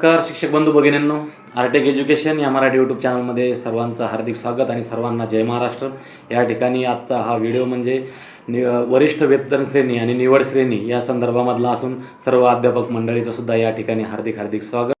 नमस्कार शिक्षक बंधू भगिनींनो. आर्टेक एज्युकेशन या मराठी यूट्यूब चॅनलमध्ये सर्वांचं हार्दिक स्वागत आणि सर्वांना जय महाराष्ट्र. या ठिकाणी आजचा हा व्हिडिओ म्हणजे नि वरिष्ठ वेतन श्रेणी आणि निवड श्रेणी या संदर्भामधला असून सर्व अध्यापक मंडळीचं सुद्धा या ठिकाणी हार्दिक हार्दिक स्वागत.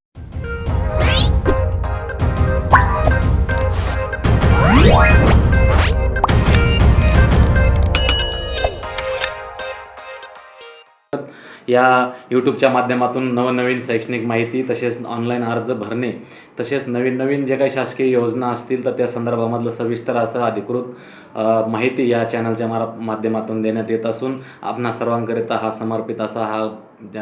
या यूट्यूबच्या माध्यमातून नवनवीन शैक्षणिक माहिती तसेच ऑनलाईन अर्ज भरणे तसेच नवीन नवीन जे काही शासकीय योजना असतील तर त्या संदर्भामधलं सविस्तर असं अधिकृत माहिती या चॅनलच्या मारा माध्यमातून देण्यात येत असून आपणा सर्वांकरिता हा समर्पित असा हा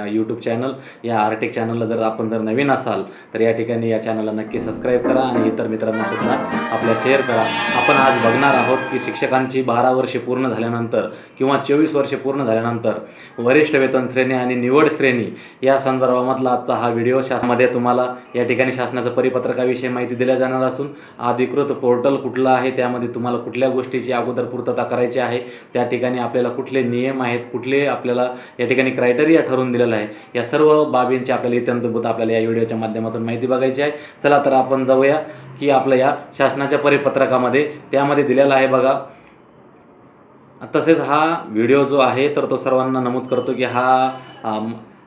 यूट्यूब चॅनल या आर्टिक चॅनलला जर आपण जर नवीन असाल तर या ठिकाणी या चॅनलला नक्की सबस्क्राईब करा आणि इतर मित्रांना सुद्धा आपल्या शेअर करा. आपण आज बघणार आहोत की शिक्षकांची बारा वर्षे पूर्ण झाल्यानंतर किंवा चोवीस वर्षे पूर्ण झाल्यानंतर वरिष्ठ वेतन श्रेणी आणि निवड श्रेणी या संदर्भामधला आजचा हा व्हिडिओ शासनामध्ये तुम्हाला या ठिकाणी शासनाचं परिपत्रकाविषयी माहिती दिल्या जाणार असून अधिकृत पोर्टल कुठलं आहे त्यामध्ये तुम्हाला कुठल्या गोष्टीची अगोदर पूर्तता करायची आहे त्या ठिकाणी आपल्याला कुठले नियम आहेत कुठले आपल्याला या ठिकाणी क्रायटेरिया करून दिलेला आहे. या सर्व बाबींची आपल्याला इत्यंतभूत आपल्याला या व्हिडिओच्या माध्यमातून माहिती बघायची आहे. चला तर आपण जाऊया की आपल्या या शासनाच्या परिपत्रकामध्ये त्यामध्ये दिलेला आहे बघा. तसेच हा व्हिडिओ जो आहे तर तो सर्वांना नमूद करतो की हा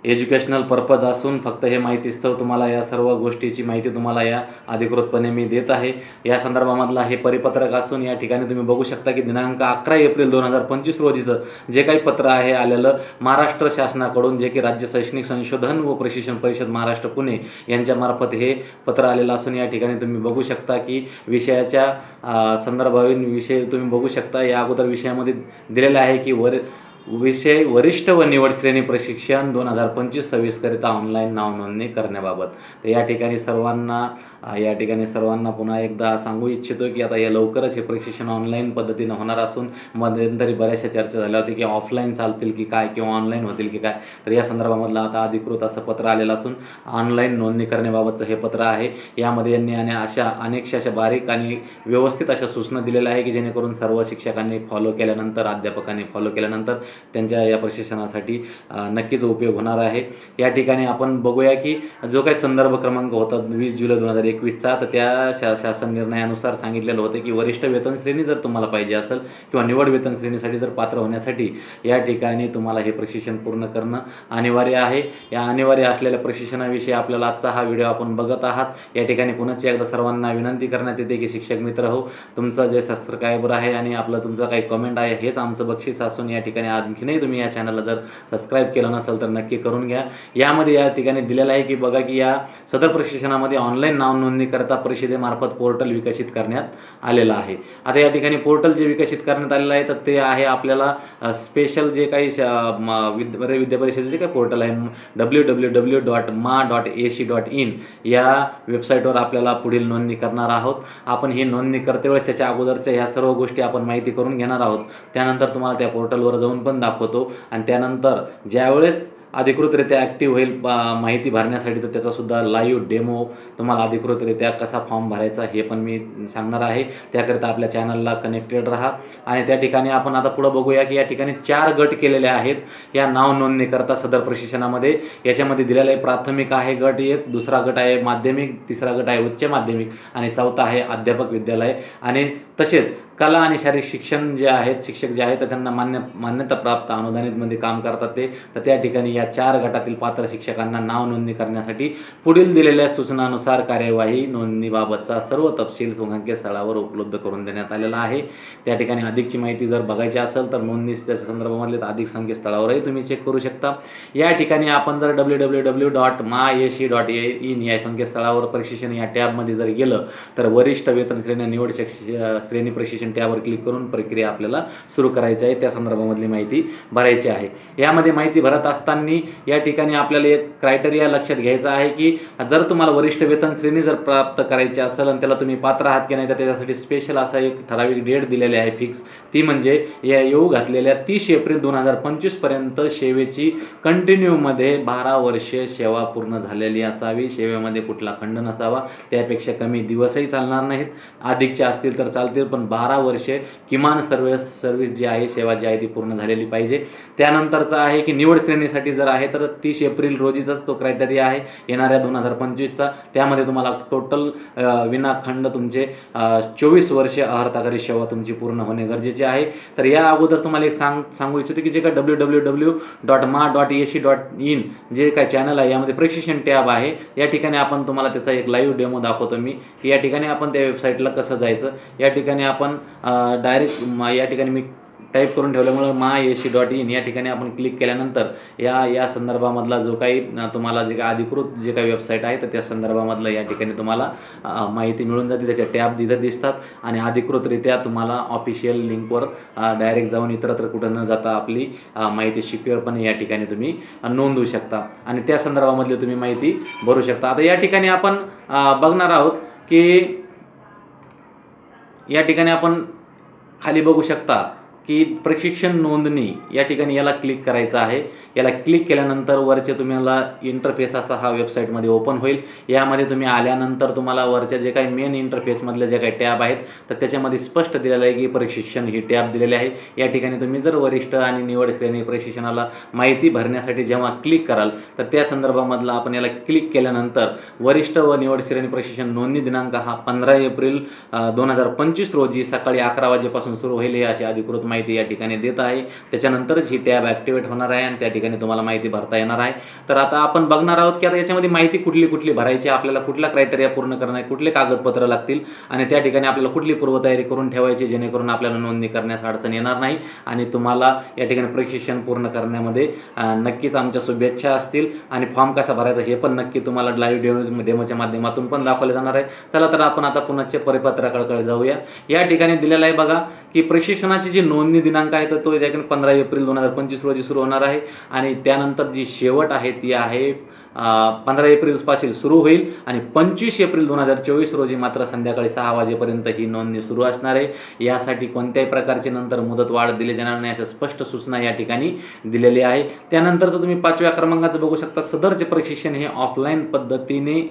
एज्युकेशनल पर्पज असून फक्त हे माहितीस्तव तुम्हाला या सर्व गोष्टीची माहिती तुम्हाला या अधिकृतपणे मी देत आहे. या संदर्भामधला हे परिपत्रक असून या ठिकाणी तुम्ही बघू शकता की दिनांक अकरा एप्रिल दोन हजार पंचवीस रोजीचं जे काही पत्र आहे आलेलं महाराष्ट्र शासनाकडून जे की राज्य शैक्षणिक संशोधन व प्रशिक्षण परिषद महाराष्ट्र पुणे यांच्यामार्फत हे पत्र आलेलं असून या ठिकाणी तुम्ही बघू शकता की विषयाच्या संदर्भावी संदर्भावीन विषय तुम्ही बघू शकता. या अगोदर विषयामध्ये दिलेलं आहे की वर विषय वरिष्ठ व निवड श्रेणी प्रशिक्षण दोन हजार पंचवीस सव्वीसकरिता ऑनलाईन नाव नोंदणी करण्याबाबत. तर या ठिकाणी सर्वांना या ठिकाणी सर्वांना पुन्हा एकदा सांगू इच्छितो की आता या लवकरच हे प्रशिक्षण ऑनलाईन पद्धतीनं होणार असून मध्यंतरी बऱ्याचशा चर्चा झाल्या होत्या की ऑफलाईन चालतील की काय किंवा ऑनलाईन होतील की काय. तर या संदर्भामधलं आता अधिकृत असं पत्र आलेलं असून ऑनलाईन नोंदणी करण्याबाबतचं हे पत्र आहे. यामध्ये यांनी आणि अशा अनेकशा अशा बारीक आणि व्यवस्थित अशा सूचना दिलेल्या आहे की जेणेकरून सर्व शिक्षकांनी फॉलो केल्यानंतर अध्यापकांनी फॉलो केल्यानंतर त्यांच्या या प्रशिक्षणासाठी नक्कीच उपयोग होणार आहे. या ठिकाणी आपण बघूया की जो काही संदर्भ क्रमांक होता वीस जुलै दोन हजार एकवीसचा तर त्या शा शासन निर्णयानुसार सांगितलेलं होतं की वरिष्ठ वेतन श्रेणी जर तुम्हाला पाहिजे असेल किंवा निवड वेतन श्रेणीसाठी जर पात्र होण्यासाठी या ठिकाणी तुम्हाला हे प्रशिक्षण पूर्ण करणं अनिवार्य आहे. या अनिवार्य असलेल्या प्रशिक्षणाविषयी आपल्याला आजचा हा व्हिडिओ आपण बघत आहात. या ठिकाणी पुन्हा एकदा सर्वांना विनंती करण्यात येते की शिक्षक मित्र हो तुमचं जे शस्त्र कायबर आहे आणि आपलं तुमचं काही कमेंट आहे हेच आमचं बक्षीस असून या ठिकाणी आणखीनही तुम्ही या चॅनलला जर सबस्क्राईब केलं नसेल तर नक्की करून घ्या. यामध्ये या ठिकाणी दिलेलं आहे की बघा की या सदर प्रशिक्षणामध्ये ऑनलाईन नाव नोंदणीकरता परिषदेमार्फत पोर्टल विकसित करण्यात आलेलं आहे. आता या ठिकाणी पोर्टल जे विकसित करण्यात आलेलं आहे तर ते आहे आपल्याला स्पेशल जे काही विद्या परिषदेचे काही पोर्टल आहे? W W W dot maa dot A C dot in या वेबसाईटवर आपल्याला पुढील नोंदणी करणार आहोत. आपण ही नोंदणी करते वेळेस त्याच्या अगोदरच्या ह्या सर्व गोष्टी आपण माहिती करून घेणार आहोत. त्यानंतर तुम्हाला त्या पोर्टलवर जाऊन पण दाखवतो. आणि त्यानंतर ज्यावेळेस अधिकृतरित्या ॲक्टिव्ह होईल माहिती भरण्यासाठी तर त्याचासुद्धा लाईव्ह डेमो तुम्हाला अधिकृतरित्या कसा फॉर्म भरायचा हे पण मी सांगणार आहे. त्याकरिता आपल्या चॅनलला कनेक्टेड राहा. आणि त्या ठिकाणी आपण आता पुढं बघूया की या ठिकाणी चार गट केलेले आहेत. या नाव नोंदणीकरता सदर प्रशिक्षणामध्ये याच्यामध्ये दिलेलं आहे प्राथमिक आहे गट एक दुसरा गट आहे माध्यमिक तिसरा गट आहे उच्च माध्यमिक आणि चौथा आहे अध्यापक विद्यालय. आणि तसेच कला आणि शारीरिक शिक्षण जे आहेत शिक्षक जे आहेत तर त्यांना मान्य मान्यता प्राप्त अनुदानितमध्ये काम करतात ते. तर त्या ठिकाणी या चार गटातील पात्र शिक्षकांना नाव नोंदणी करण्यासाठी पुढील दिलेल्या सूचनानुसार कार्यवाही नोंदणीबाबतचा सर्व तपशील संकेतस्थळावर उपलब्ध करून देण्यात आलेला आहे. त्या ठिकाणी अधिकची माहिती जर बघायची असेल तर नोंदणी त्या संदर्भामधले अधिक संकेतस्थळावरही तुम्ही चेक करू शकता. या ठिकाणी आपण जर डब्ल्यू डब्ल्यू डब्ल्यू डॉट मा एशी डॉट ए इन या संकेतस्थळावर प्रशिक्षण या टॅबमध्ये जर गेलं तर वरिष्ठ वेतन श्रेणी निवड शिक्ष श्रेणी प्रशिक्षण त्यावर क्लिक करून प्रक्रिया आपल्याला सुरू करायची आहे. त्या संदर्भामधली माहिती भरायची आहे. यामध्ये माहिती भरत असताना या ठिकाणी आपल्याला एक क्रायटेरिया लक्षात घ्यायचा आहे की जर तुम्हाला वरिष्ठ वेतन श्रेणी जर प्राप्त करायची असेल आणि त्याला तुम्ही पात्र आहात की नाही तर त्याच्यासाठी स्पेशल असा एक ठराविक डेट दिलेली आहे फिक्स ती म्हणजे या येऊ घातलेल्या तीस एप्रिल दोन हजार पंचवीसपर्यंत सेवेची कंटिन्यूमध्ये बारा वर्षे सेवा पूर्ण झालेली असावी. सेवेमध्ये कुठला खंड नसावा त्यापेक्षा कमी दिवसही चालणार नाहीत. अधिकचे असतील तर चालतील पण बारा वर्षे किमान सर्व्हिस सर्व्हिस जी आहे सेवा जी आहे ती पूर्ण झालेली पाहिजे. त्यानंतरचं आहे की निवड श्रेणीसाठी जर आहे तर तीस एप्रिल रोजीचाच तो क्रायटेरिया आहे येणाऱ्या दोन हजार पंचवीसचा. त्यामध्ये तुम्हाला टोटल विनाखंड तुमचे चोवीस वर्षे अहर्ताकारी सेवा तुमची पूर्ण होणे गरजेचे आहे. तर या अगोदर तुम्हाला एक सांग सांगू इच्छितो की जे काय W W W dot maa dot A C dot in जे काय चॅनल आहे यामध्ये प्रशिक्षण टॅब आहे. या ठिकाणी आपण तुम्हाला त्याचा एक लाईव्ह डेमो दाखवतो मी. की या ठिकाणी आपण त्या वेबसाईटला कसं जायचं? या ठिकाणी आपण डायरेक्ट या ठिकाणी मी टाईप करून ठेवल्यामुळं मा ए सी डॉट इन या ठिकाणी आपण क्लिक केल्यानंतर या या संदर्भामधला जो काही तुम्हाला जे काही अधिकृत जे काही वेबसाईट आहे तर त्या संदर्भामधलं या ठिकाणी तुम्हाला माहिती मिळून जाते. त्याच्या टॅब तिथं दिसतात आणि अधिकृतरित्या तुम्हाला ऑफिशियल लिंकवर डायरेक्ट जाऊन इतरत्र कुठं न जाता आपली माहिती सिक्युअरपणे या ठिकाणी तुम्ही नोंदवू शकता. आणि त्या संदर्भामधली तुम्ही माहिती भरू शकता. आता या ठिकाणी आपण बघणार आहोत की या ठिकाणी आपण खाली बघू शकता की प्रशिक्षण नोंदणी या ठिकाणी याला क्लिक करायचं आहे. याला क्लिक केल्यानंतर वरचे तुम्हाला इंटरफेस असा हा वेबसाईटमध्ये ओपन होईल. यामध्ये तुम्ही आल्यानंतर तुम्हाला वरच्या जे काही मेन इंटरफेसमधले जे काही टॅब आहेत तर त्याच्यामध्ये स्पष्ट दिलेलं आहे की प्रशिक्षण ही टॅब दिलेली आहे. या ठिकाणी तुम्ही जर वरिष्ठ आणि निवड श्रेणी प्रशिक्षणाला माहिती भरण्यासाठी जेव्हा क्लिक कराल तर त्या संदर्भामधला आपण याला क्लिक केल्यानंतर वरिष्ठ व निवड श्रेणी प्रशिक्षण नोंदणी दिनांक हा पंधरा एप्रिल दोन हजार पंचवीस रोजी सकाळी अकरा वाजेपासून सुरू होईल हे अशी अधिकृत माहिती या ठिकाणी देत आहे. त्याच्यानंतरच ही टॅब ॲक्टिवेट होणार आहे आणि त्या ठिकाणी तुम्हाला माहिती भरता येणार आहे. तर आता आपण बघणार आहोत की आता याच्यामध्ये माहिती कुठली कुठली भरायची आपल्याला कुठला क्रायटेरिया पूर्ण करणं आहे कुठले कागदपत्र लागतील आणि त्या ठिकाणी आपल्याला कुठली पूर्वतयारी करून ठेवायची जेणेकरून आपल्याला नोंदणी करण्यास अडचण येणार नाही आणि तुम्हाला या ठिकाणी प्रशिक्षण पूर्ण करण्यामध्ये नक्कीच आमच्या शुभेच्छा असतील. आणि फॉर्म कसा भरायचा हे पण नक्की तुम्हाला लाईव्ह डेमो डेमोच्या माध्यमातून पण दाखवले जाणार आहे. चला तर आपण आता पुन्हा परिपत्राकडे जाऊया. या ठिकाणी दिलेलं आहे बघा की प्रशिक्षणाची जी नोंदणी दिनांक आहे तर तो या ठिकाणी पंधरा एप्रिल दोन हजार पंचवीस रोजी सुरू होणार आहे. आणि त्यानंतर जी शेवट आहे ती आहे पंधरा एप्रिलपासून सुरू होईल. आणि पंचवीस एप्रिल दोन हजार चोवीस रोजी मात्र संध्याकाळी सहा वाजेपर्यंत ही नोंदणी सुरू असणार आहे. यासाठी कोणत्याही प्रकारची नंतर मुदत वाढ दिली जाणार नाही अशा स्पष्ट सूचना या ठिकाणी दिलेली आहे. त्यानंतरचं तुम्ही पाचव्या क्रमांकाचं बघू शकता. सदरचे प्रशिक्षण हे ऑफलाईन पद्धतीने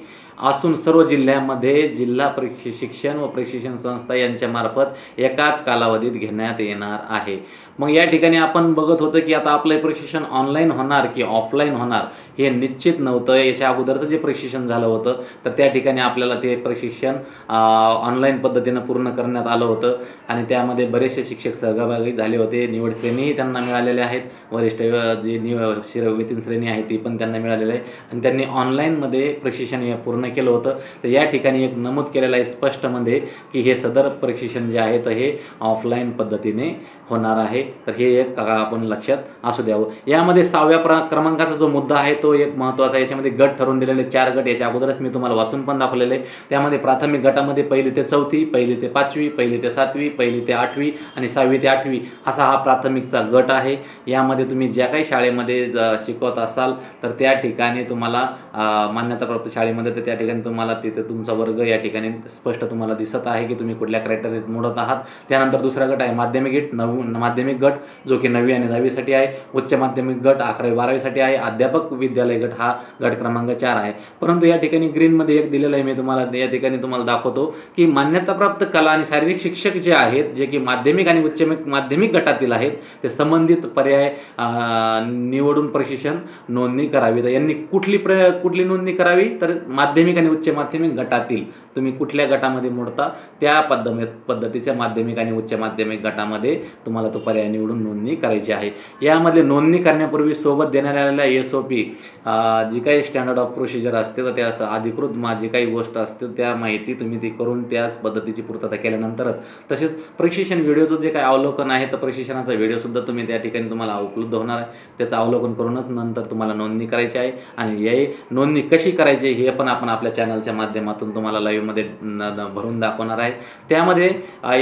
असून सर्व जिल्ह्यामध्ये जिल्हा प्रशि शिक्षण व प्रशिक्षण संस्था यांच्या मार्फत एकाच कालावधीत घेण्यात येणार आहे. मग या ठिकाणी आपण बघत होतो की आता आपलं हे प्रशिक्षण ऑनलाईन होणार की ऑफलाईन होणार हे निश्चित नव्हतं. याच्या अगोदरचं जे प्रशिक्षण झालं होतं तर त्या ठिकाणी आपल्याला ते प्रशिक्षण ऑनलाईन पद्धतीनं पूर्ण करण्यात आलं होतं. आणि त्यामध्ये बरेचसे शिक्षक सहभागी झाले होते. निवड श्रेणीही त्यांना मिळालेल्या आहेत. वरिष्ठ जी जे निव शिर वेतन श्रेणी आहे ती पण त्यांना मिळालेली आहे. आणि त्यांनी ऑनलाईनमध्ये प्रशिक्षण हे पूर्ण केलं होतं. तर या ठिकाणी एक नमूद केलेलं आहे स्पष्टमध्ये की हे सदर प्रशिक्षण जे आहे तर हे ऑफलाईन पद्धतीने होणार आहे. तर हे एक आपण लक्षात असू द्यावं. यामध्ये सहाव्या प्र क्रमांकाचा जो मुद्दा आहे तो एक महत्त्वाचा आहे. याच्यामध्ये गट ठरवून दिलेले चार गट याच्या अगोदरच मी तुम्हाला वाचून पण दाखवलेले आहे त्यामध्ये प्राथमिक गटामध्ये पहिली ते चौथी पहिली ते पाचवी पहिली ते सातवी पहिली ते आठवी आणि सहावी ते आठवी असा हा प्राथमिकचा गट आहे. यामध्ये तुम्ही ज्या काही शाळेमध्ये शिकवत असाल तर त्या ठिकाणी तुम्हाला मान्यताप्राप्त शाळेमध्ये तर त्या ठिकाणी तुम्हाला तिथे तुमचा वर्ग या ठिकाणी स्पष्ट तुम्हाला दिसत आहे की तुम्ही कुठल्या क्रायटेरियात मोडत आहात. त्यानंतर दुसरा गट आहे माध्यमिक गट नऊ माध्यमिक गट जो की नववी आणि दहावीसाठी आहे. उच्च माध्यमिक गट अकरावी बारावीसाठी आहे. अध्यापक विद्यालय गट हा गट क्रमांक चार आहे. परंतु या ठिकाणी ग्रीनमध्ये एक दिलेलं आहे मी तुम्हाला या ठिकाणी तुम्हाला दाखवतो की मान्यताप्राप्त कला आणि शारीरिक शिक्षक जे आहेत जे की माध्यमिक आणि उच्च माध्यमिक गटातील आहेत ते संबंधित पर्याय निवडून प्रशिक्षण नोंदणी करावी. तर यांनी कुठली प्र कुठली नोंदणी करावी? तर माध्यमिक आणि उच्च माध्यमिक गटातील. तुम्ही कुठल्या गटामध्ये मोडता? त्या पद्धती पद्धतीच्या माध्यमिक आणि उच्च माध्यमिक गटामध्ये तुम्हाला तो पर्याय निवडून नोंदणी करायची आहे. यामध्ये नोंदणी करण्यापूर्वी सोबत देण्यात आलेल्या एस ओ पी जी काही स्टँडर्ड ऑफ प्रोसिजर असते तर त्या असं अधिकृत मा जी काही गोष्ट असते त्या माहिती तुम्ही ती करून त्याच पद्धतीची पूर्तता केल्यानंतरच. तसेच प्रशिक्षण व्हिडिओचं जे काही अवलोकन आहे तर प्रशिक्षणाचा व्हिडिओसुद्धा तुम्ही त्या ठिकाणी तुम्हाला उपलब्ध होणार आहे. त्याचं अवलोकन करूनच नंतर तुम्हाला नोंदणी करायची आहे. आणि हे नोंदणी कशी करायची हे पण आपण आपल्या चॅनलच्या माध्यमातून तुम्हाला लाईव्हमध्ये भरून दाखवणार आहे. त्यामध्ये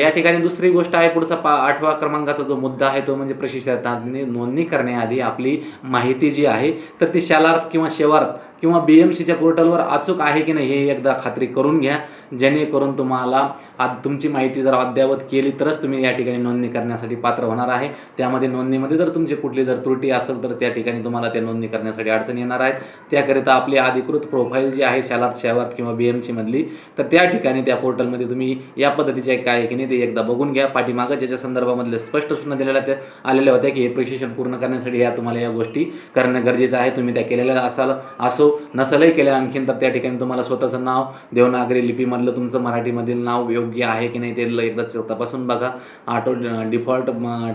या ठिकाणी दुसरी गोष्ट आहे पुढचा पा आठवा क्रमांकाचा जो मुद्दा आहे तो म्हणजे प्रशिक्षणार्थी नोंदणी करण्याआधी आपली माहिती जी आहे तर ती शालार्थ किंवा शेवार्थ किंवा बी एम सीच्या पोर्टलवर अचूक आहे की नाही हे एकदा खात्री करून घ्या. जेणेकरून तुम्हाला आज तुमची माहिती जर अद्ययावत केली तरच तुम्ही या ठिकाणी नोंदणी करण्यासाठी पात्र होणार आहे. त्यामध्ये नोंदणीमध्ये जर तुमची कुठली जर त्रुटी असेल तर त्या ठिकाणी तुम्हाला त्या नोंदणी करण्यासाठी अडचण येणार आहेत. त्याकरिता आपली अधिकृत प्रोफाईल जी आहे शालात शेवार्थ किंवा बी एम सीमधली तर त्या ठिकाणी त्या पोर्टलमध्ये तुम्ही या पद्धतीचे काय आहे की नाही ते एकदा बघून घ्या. पाठीमागं ज्याच्या संदर्भामधले स्पष्ट सूचना दिलेल्या त्या आलेल्या होत्या की हे प्रशिक्षण पूर्ण करण्यासाठी या तुम्हाला या गोष्टी करणं गरजेचं आहे. तुम्ही त्या केलेल्या असाल असो नसलही केलं आणखीन तर त्या ठिकाणी तुम्हाला स्वतःचं नाव देवनागरी लिपीमधलं तुमचं मराठीमधील नाव योग्य आहे की नाही ते ल- एकदा तपासून बघा. ऑटो डिफॉल्ट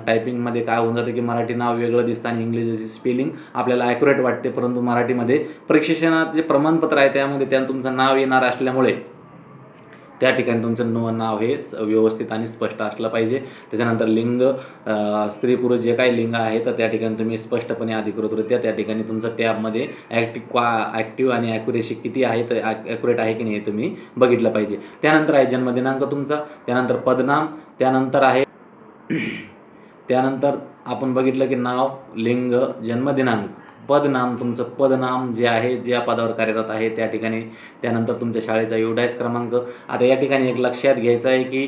टायपिंगमध्ये काय होऊन जातं की मराठी नाव वेगळं दिसतं आणि इंग्लिशची स्पेलिंग आपल्याला ॲक्युरेट वाटते परंतु मराठीमध्ये प्रशिक्षणात जे प्रमाणपत्र आहे त्यामध्ये त्या तुमचं नाव येणार असल्यामुळे त्या ठिकाणी तुमचं नो नाव हे व्यवस्थित आणि स्पष्ट असलं पाहिजे. त्याच्यानंतर लिंग स्त्री पुरुष जे काही लिंग आहे तर त्या ठिकाणी तुम्ही स्पष्टपणे अधिकृतरित्या त्या ठिकाणी तुमचं टॅबमध्ये ॲक्टिव क्वा ॲक्टिव्ह आणि ॲक्युरेसी किती आहे तर ॲक्युरेट आहे की नाही हे तुम्ही बघितलं पाहिजे. त्यानंतर आहे जन्मदिनांक तुमचा त्यानंतर पदनाम त्यानंतर आहे त्यानंतर आपण बघितलं की नाव लिंग जन्मदिनांक. पदनाम तुमचं पदनाम जे आहे ज्या पदावर कार्यरत आहे त्या ठिकाणी त्यानंतर तुमच्या शाळेचा युडायस क्रमांक. आता या ठिकाणी एक लक्षात घ्यायचं आहे की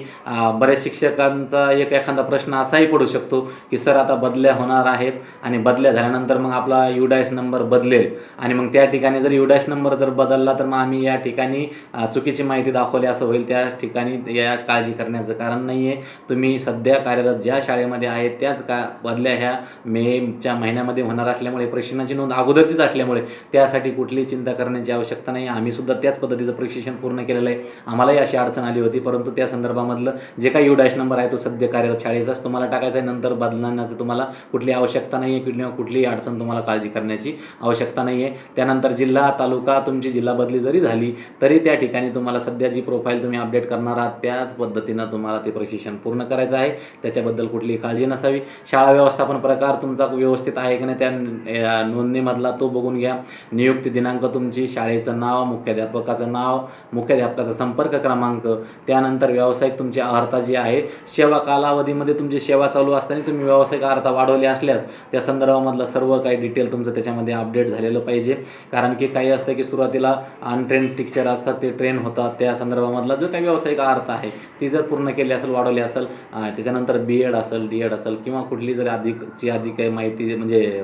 बऱ्याच शिक्षकांचा एक एखादा प्रश्न असाही पडू शकतो की सर आता बदल्या होणार आहेत आणि बदल्या झाल्यानंतर मग आपला युडायस नंबर बदलेल. आणि मग त्या ठिकाणी जर युडायस नंबर जर बदलला तर मग आम्ही या ठिकाणी चुकीची माहिती दाखवली असं होईल. त्या ठिकाणी या काळजी करण्याचं कारण नाही आहे तुम्ही सध्या कार्यरत ज्या शाळेमध्ये आहेत त्याच का बदल्या ह्या मेच्या महिन्यामध्ये होणार असल्यामुळे प्रश्न प्रशिक्षणाची नोंद अगोदरचीच असल्यामुळे त्यासाठी कुठलीही चिंता करण्याची आवश्यकता नाही. आम्ही सुद्धा त्याच पद्धतीचं प्रशिक्षण पूर्ण केलेलं आहे. आम्हालाही अशी अडचण आली होती परंतु त्या संदर्भामधलं जे काही यू डॅश नंबर आहे तो सध्या कार्यरत शाळेचाच. तुम्हाला टाकायचा आहे नंतर बदलण्याचं तुम्हाला कुठली आवश्यकता नाही आहे किंवा कुठलीही अडचण तुम्हाला काळजी करण्याची आवश्यकता नाही आहे त्यानंतर जिल्हा तालुका तुमची जिल्हा बदली जरी झाली तरी त्या ठिकाणी तुम्हाला सध्या जी प्रोफाईल तुम्ही अपडेट करणार आहात त्याच पद्धतीनं तुम्हाला ते प्रशिक्षण पूर्ण करायचं आहे. त्याच्याबद्दल कुठलीही काळजी नसावी. शाळा व्यवस्थापन प्रकार तुमचा व्यवस्थित आहे की नाही त्या नोंदणीमधला तो बघून घ्या. नियुक्ती दिनांक तुमची शाळेचं नाव मुख्याध्यापकाचं नाव मुख्याध्यापकाचा संपर्क क्रमांक त्यानंतर व्यावसायिक तुमची अर्हता जी आहे सेवा कालावधीमध्ये तुमची सेवा चालू असताना तुम्ही व्यावसायिक अर्हता वाढवली असल्यास त्या संदर्भामधलं सर्व काही डिटेल तुमचं त्याच्यामध्ये अपडेट झालेलं पाहिजे. कारण की काही असतं की सुरुवातीला अनट्रेन टीचर असतात ते ट्रेन होतात त्या संदर्भामधला जो काही व्यावसायिक अर्थ आहे ती जर पूर्ण केली असेल वाढवली असेल त्याच्यानंतर बी एड असेल डी एड असेल किंवा कुठली जर अधिकची अधिक काही माहिती म्हणजे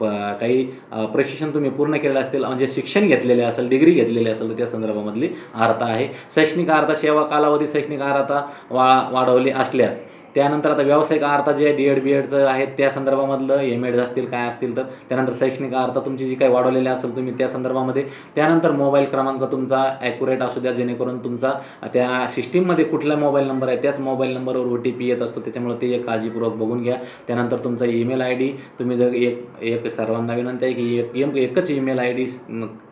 प- काही प्रशिक्षण तुम्ही पूर्ण केलेलं असतील म्हणजे शिक्षण घेतलेले असेल डिग्री घेतलेली असेल तर त्या संदर्भामधली अर्हता आहे. शैक्षणिक अर्हता सेवा कालावधी शैक्षणिक अर्हता वा वाढवली असल्यास त्यानंतर आता व्यावसायिक अर्थ जे डी एड बी एडचं आहे त्या संदर्भामधलं एम एड असतील काय असतील तर त्यानंतर शैक्षणिक अर्थ तुमची जी काही वाढवलेली असेल तुम्ही त्या संदर्भामध्ये त्यानंतर मोबाईल क्रमांक तुमचा ॲक्युरेट असू द्या जेणेकरून तुमचा त्या सिस्टीममध्ये कुठला मोबाईल नंबर आहे त्याच मोबाईल नंबरवर ओ टी पी येत असतो त्याच्यामुळे ते एक काळजीपूर्वक बघून घ्या. त्यानंतर तुमचा ईमेल आय डी तुम्ही जर एक एक सर्वांना विनंती आहे की एक एक- एकच ईमेल आय डी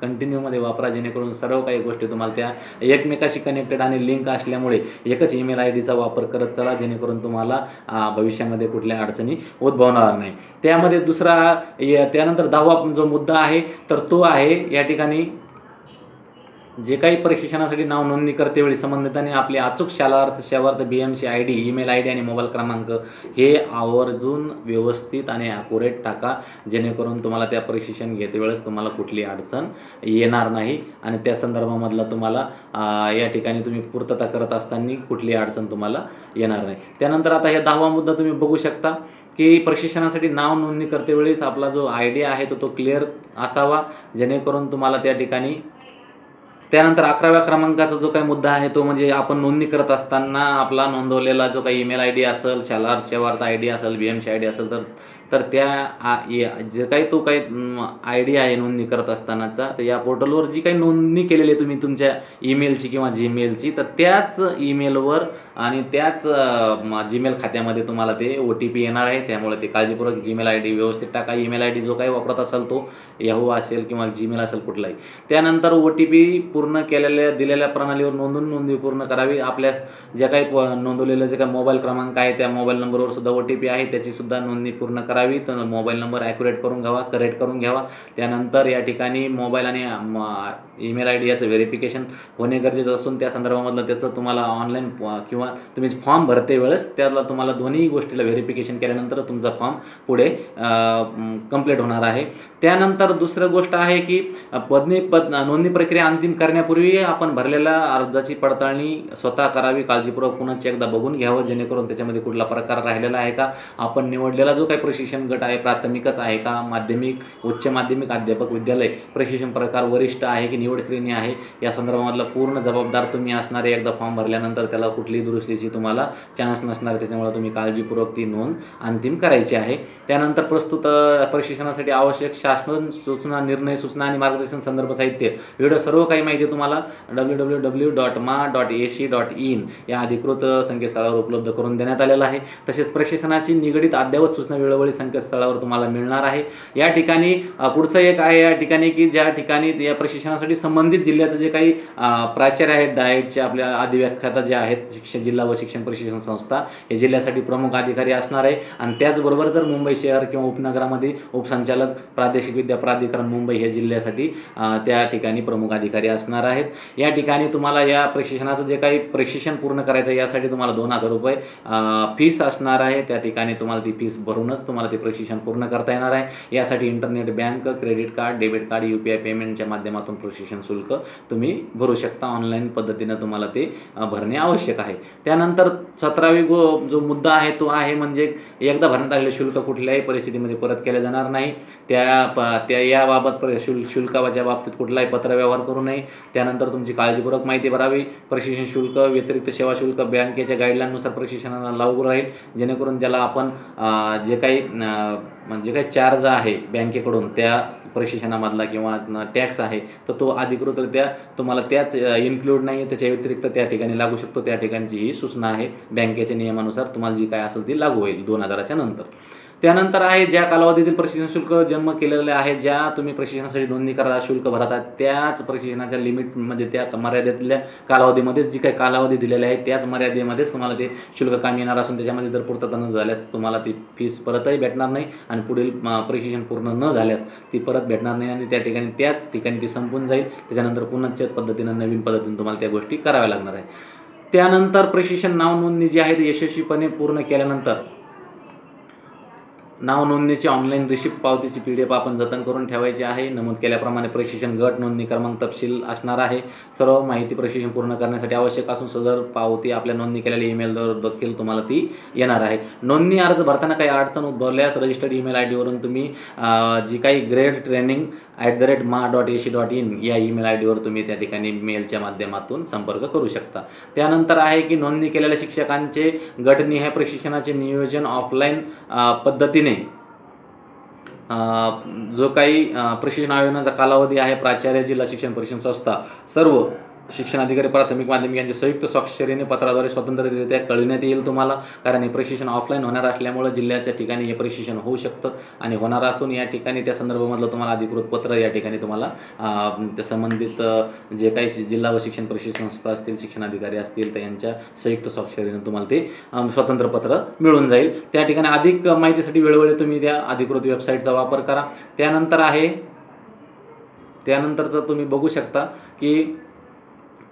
कंटिन्यूमध्ये वापरा जेणेकरून सर्व काही गोष्टी तुम्हाला त्या एकमेकाशी कनेक्टेड आणि लिंक असल्यामुळे एकच ईमेल आय डीचा वापर करत चला जेणेकरून तुम्हाला तुम्हाला भविष्यामध्ये कुठल्या अडचणी उद्भवणार नाही. त्यामध्ये दुसरा त्यानंतर दहावा जो मुद्दा आहे तर तो आहे या ठिकाणी जे काही प्रशिक्षणासाठी नाव नोंदणी करते वेळी संबंधितांनी आपले अचूक Shalarth Shevarth B M C I D email I D आणि मोबाईल क्रमांक हे आवर्जून व्यवस्थित आणि ॲक्युरेट टाका. जेणेकरून तुम्हाला त्या प्रशिक्षण घेते वेळेस तुम्हाला कुठली अडचण येणार नाही. आणि त्या संदर्भामधला तुम्हाला या ठिकाणी तुम्ही पूर्तता करत असताना कुठली अडचण तुम्हाला येणार नाही. त्यानंतर आता हे दहावा मुद्दा तुम्ही बघू शकता की प्रशिक्षणासाठी नाव नोंदणी करते वेळेस आपला जो आय डी आहे तो तो क्लिअर असावा. जेणेकरून तुम्हाला त्या ठिकाणी त्यानंतर अकराव्या क्रमांकाचा जो काही मुद्दा आहे तो म्हणजे आपण नोंदणी करत असताना आपला नोंदवलेला जो काही ईमेल आय डी असेल शालार्थ शेवार्थ आय डी असेल B M C I D असेल तर तर त्या आ- जे काही तो काही आयडिया आहे नोंदणी करत असतानाचा तर या पोर्टलवर जी काही नोंदणी केलेली आहे तुम्ही तुमच्या ईमेलची किंवा जीमेलची तर त्याच ईमेलवर आणि त्याच जीमेल खात्यामध्ये तुम्हाला ते ओ टी पी येणार आहे. त्यामुळे ते काळजीपूर्वक जीमेल आय डी व्यवस्थित टाका. ईमेल आय डी जो काही वापरत असाल तो याहू असेल किंवा जीमेल असेल कुठलाही. त्यानंतर ओ टी पी पूर्ण केलेल्या दिलेल्या प्रणालीवर नोंदून नोंदणी पूर्ण करावी. आपल्या ज्या काही नोंदवलेलं जे काही मोबाईल क्रमांक आहे त्या मोबाईल नंबरवर सुद्धा ओ टी पी आहे. त्याची सुद्धा नोंदणी पूर्ण करा. करावी. तर मोबाईल नंबर ॲक्युरेट करून घ्यावा करेक्ट करून घ्यावा. त्यानंतर या ठिकाणी मोबाईल आणि ईमेल आय डी याचं व्हेरिफिकेशन होणे गरजेचं असून त्या संदर्भामधलं त्याचं तुम्हाला ऑनलाईन किंवा तुम्ही फॉर्म भरते वेळेस त्याला तुम्हाला दोन्ही गोष्टीला व्हेरिफिकेशन केल्यानंतर तुमचा फॉर्म पुढे कंप्लीट होणार आहे. त्यानंतर दुसरं गोष्ट आहे की पदनी पद नोंदणी प्रक्रिया अंतिम करण्यापूर्वी आपण भरलेल्या अर्जाची पडताळणी स्वतः करावी काळजीपूर्वक पुन्हा एकदा बघून घ्यावं जेणेकरून त्याच्यामध्ये कुठला प्रकार राहिलेला आहे का आपण निवडलेला जो काही प्रशिक्षण प्रशिक्षण गट आहे प्राथमिकच आहे का? माध्यमिक उच्च माध्यमिक अध्यापक विद्यालय प्रशिक्षण प्रकार वरिष्ठ आहे की निवड श्रेणी आहे? या संदर्भामधला पूर्ण जबाबदार तुम्ही असणारे एकदा फॉर्म भरल्यानंतर त्याला कुठलीही दुरुस्तीची तुम्हाला चान्स नसणार. त्याच्यामुळे तुम्ही काळजीपूर्वक ती नोंद अंतिम करायची आहे. त्यानंतर प्रस्तुत प्रशिक्षणासाठी आवश्यक शासन सूचना निर्णय सूचना आणि मार्गदर्शन संदर्भ साहित्य व्हिडिओ सर्व काही माहिती तुम्हाला W W W dot maa dot A C dot in या अधिकृत संकेतस्थळावर उपलब्ध करून देण्यात आलेलं आहे. तसेच प्रशिक्षणाची निगडीत अद्ययावत सूचना वेळोवेळी संकेतस्थळावर तुम्हाला मिळणार आहे. या ठिकाणी पुढचं एक आहे या ठिकाणी की ज्या ठिकाणी या प्रशिक्षणासाठी संबंधित जिल्ह्याचं जे काही प्राचार्य आहेत डाएटचे आपल्या अधिव्याख्याता जे आहेत शिक्षण जिल्हा व शिक्षण प्रशिक्षण संस्था हे जिल्ह्यासाठी प्रमुख अधिकारी असणार आहे. आणि त्याचबरोबर जर मुंबई शहर किंवा उपनगरामध्ये उपसंचालक प्रादेशिक विद्या प्राधिकरण मुंबई हे जिल्ह्यासाठी त्या ठिकाणी प्रमुख अधिकारी असणार आहेत. या ठिकाणी तुम्हाला या प्रशिक्षणाचं जे काही प्रशिक्षण पूर्ण करायचं यासाठी तुम्हाला दोन हजार रुपये फीस असणार आहे. त्या ठिकाणी तुम्हाला ती फीस भरूनच तुम्हाला ते प्रशिक्षण पूर्ण करता येणार आहे. यासाठी internet bank credit card debit card U P I पेमेंटच्या माध्यमातून प्रशिक्षण शुल्क तुम्ही भरू शकता. ऑनलाईन पद्धतीनं तुम्हाला ते भरणे आवश्यक आहे. त्यानंतर सतरावी गो जो मुद्दा आहे तो आहे म्हणजे एकदा भरण्यात आलेले शुल्क कुठल्याही परिस्थितीमध्ये परत केले जाणार नाही. त्या प त्या याबाबत प्र शुल् शुल्काच्या बाबतीत कुठलाही पत्रव्यवहार करू नये. त्यानंतर तुमची काळजीपूर्वक माहिती भरावी. प्रशिक्षण शुल्क व्यतिरिक्त सेवा शुल्क बँकेच्या गाईडलाईननुसार प्रशिक्षणाला लागू राहील. जेणेकरून ज्याला आपण जे काही म्हणजे काही चार्ज आहे बँकेकडून त्या प्रशिक्षणामधला किंवा टॅक्स आहे तर तो अधिकृतरित्या तुम्हाला त्याच इन्क्लूड नाही आहे त्याच्या व्यतिरिक्त त्या ठिकाणी लागू शकतो. त्या ठिकाणची ही सूचना आहे. बँकेच्या नियमानुसार तुम्हाला जी काय असेल ती लागू होईल दोन हजाराच्या नंतर. त्यानंतर आहे ज्या कालावधीतील प्रशिक्षण शुल्क जन्म केलेले आहे ज्या तुम्ही प्रशिक्षणासाठी नोंदणी करा शुल्क भरतात त्याच प्रशिक्षणाच्या लिमिटमध्ये त्या मर्यादेतल्या कालावधीमध्येच जी काही कालावधी दिलेली आहे त्याच मर्यादेमध्येच तुम्हाला ते शुल्क कामी येणार असून त्याच्यामध्ये जर पूर्तता न झाल्यास तुम्हाला ती फीस परतही भेटणार नाही आणि पुढील प्रशिक्षण पूर्ण न झाल्यास ती परत भेटणार नाही आणि त्या ठिकाणी त्याच ठिकाणी ती संपून जाईल. त्याच्यानंतर पुनश्च पद्धतीनं नवीन पद्धतीने तुम्हाला त्या गोष्टी कराव्या लागणार आहे त्यानंतर प्रशिक्षण नाव नोंदणी जी आहे ती यशस्वीपणे पूर्ण केल्यानंतर नाव नोंदणीची ऑनलाईन रिसिप्ट पावतीची पी डी एफ आपण जतन करून ठेवायची आहे. नमूद केल्याप्रमाणे प्रशिक्षण गट नोंदणी क्रमांक तपशील असणार आहे. सर्व माहिती प्रशिक्षण पूर्ण करण्यासाठी आवश्यक असून सदर पावती आपल्या नोंदणी केलेल्या ईमेलवर देखील तुम्हाला ती येणार आहे. नोंदणी अर्ज भरताना काही अडचण उद्भवल्यास रजिस्टर्ड ईमेल आय डीवरून तुम्ही जी काही grade training at the rate maa dot A C dot in या ईमेल आय डीवर तुम्ही त्या ठिकाणी मेलच्या माध्यमातून संपर्क करू शकता. त्यानंतर आहे की नोंदणी केलेल्या शिक्षकांचे गटनिहाय प्रशिक्षणाचे नियोजन ऑफलाईन पद्धतीने जो काही प्रशिक्षण आयोजनाचा कालावधी आहे प्राचार्य जिल्हा शिक्षण प्रशिक्षण संस्था सर्व शिक्षण अधिकारी प्राथमिक माध्यमिक यांच्या संयुक्त स्वाक्षरीने पत्राद्वारे स्वतंत्ररित्या कळविण्यात येईल तुम्हाला. कारण हे प्रशिक्षण ऑफलाईन होणार असल्यामुळे जिल्ह्याच्या ठिकाणी हे प्रशिक्षण होऊ शकतं आणि होणार असून या ठिकाणी त्या संदर्भामधलं तुम्हाला अधिकृत पत्र या ठिकाणी तुम्हाला त्या संबंधित जे काही जिल्हा व शिक्षण प्रशिक्षण संस्था असतील शिक्षण अधिकारी असतील तर यांच्या संयुक्त स्वाक्षरीने तुम्हाला ते स्वतंत्र पत्र मिळून जाईल. त्या ठिकाणी अधिक माहितीसाठी वेळोवेळी तुम्ही त्या अधिकृत वेबसाईटचा वापर करा. त्यानंतर आहे त्यानंतरचं तुम्ही बघू शकता की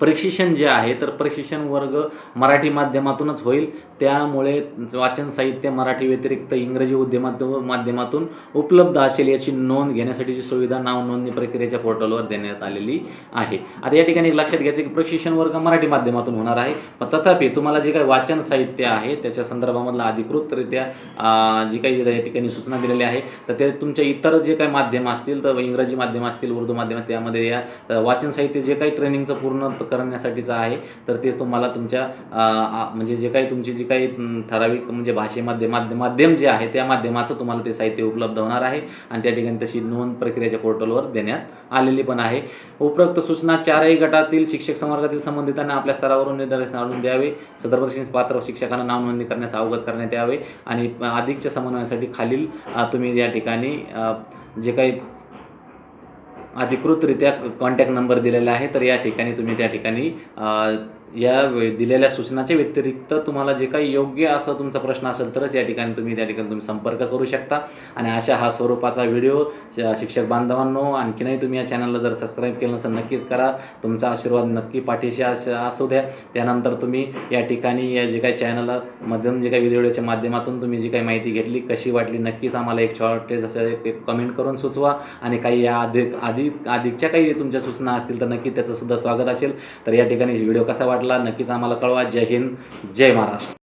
प्रशिक्षण जे आहे तर प्रशिक्षण वर्ग मराठी माध्यमातूनच होईल. त्यामुळे वाचन साहित्य मराठी व्यतिरिक्त इंग्रजी उद्यमात माध्यमातून उपलब्ध असेल याची नोंद घेण्यासाठीची सुविधा नाव नोंदणी प्रक्रियेच्या पोर्टलवर देण्यात आलेली आहे. आता या ठिकाणी एक लक्षात घ्यायचं की प्रशिक्षण वर्ग मराठी माध्यमातून होणार आहे. पण तथापि तुम्हाला जे काही वाचन साहित्य आहे त्याच्या संदर्भामधला अधिकृतरित्या जी काही या ठिकाणी सूचना दिलेली आहे तर ते तुमच्या इतर जे काही माध्यम असतील तर इंग्रजी माध्यम असतील उर्दू माध्यम त्यामध्ये या वाचन साहित्य जे काही ट्रेनिंगचं पूर्ण करण्यासाठीचं आहे तर ते तुम्हाला तुमच्या म्हणजे जे काही तुमची जी काही ठराविक म्हणजे भाषेमध्ये माध्यम माध्यम जे आहे त्या माध्यमाचं तुम्हाला ते साहित्य उपलब्ध होणार आहे आणि त्या ठिकाणी तशी नोंद प्रक्रियेच्या पोर्टलवर देण्यात आलेली पण आहे. उपरोक्त सूचना चारही गटातील शिक्षक संवर्गातील संबंधितांना आपल्या स्तरावरून निर्देश आणून द्यावे. सदर पात्र शिक्षकांना नाव नोंदणी करण्यास अवगत करण्यात यावे आणि अधिकच्या समन्वयासाठी खालील तुम्ही या ठिकाणी जे काही अधिकृतरित्या कॉन्टॅक्ट नंबर दिलेला आहे. तर या ठिकाणी तुम्ही त्या ठिकाणी या वे- दिलेल्या सूचनाच्या व्यतिरिक्त तुम्हाला जे काही योग्य असं तुमचा प्रश्न असेल तरच या ठिकाणी तुम्ही त्या ठिकाणी तुम्ही संपर्क करू शकता. आणि अशा हा स्वरूपाचा व्हिडिओ श- शिक्षक बांधवांनो आणखीनही तुम्ही या चॅनलला जर सबस्क्राईब केलं नसेल नक्कीच करा. तुमचा आशीर्वाद नक्की पाठीशी असू द्या. त्यानंतर तुम्ही या ठिकाणी या जे काही चॅनल मधून जे काही व्हिडिओच्या माध्यमातून तुम्ही जी काही माहिती घेतली कशी वाटली नक्कीच आम्हाला एक शॉर्टेज असं एक- एक कमेंट करून सुचवा. आणि काही या अधिक अधिक अधिकच्या काही तुमच्या सूचना असतील तर नक्की त्याचं सुद्धा स्वागत असेल. तर या ठिकाणी व्हिडिओ कसा वाटला नक्कीच आम्हाला कळवा. जय हिंद. जय महाराष्ट्र.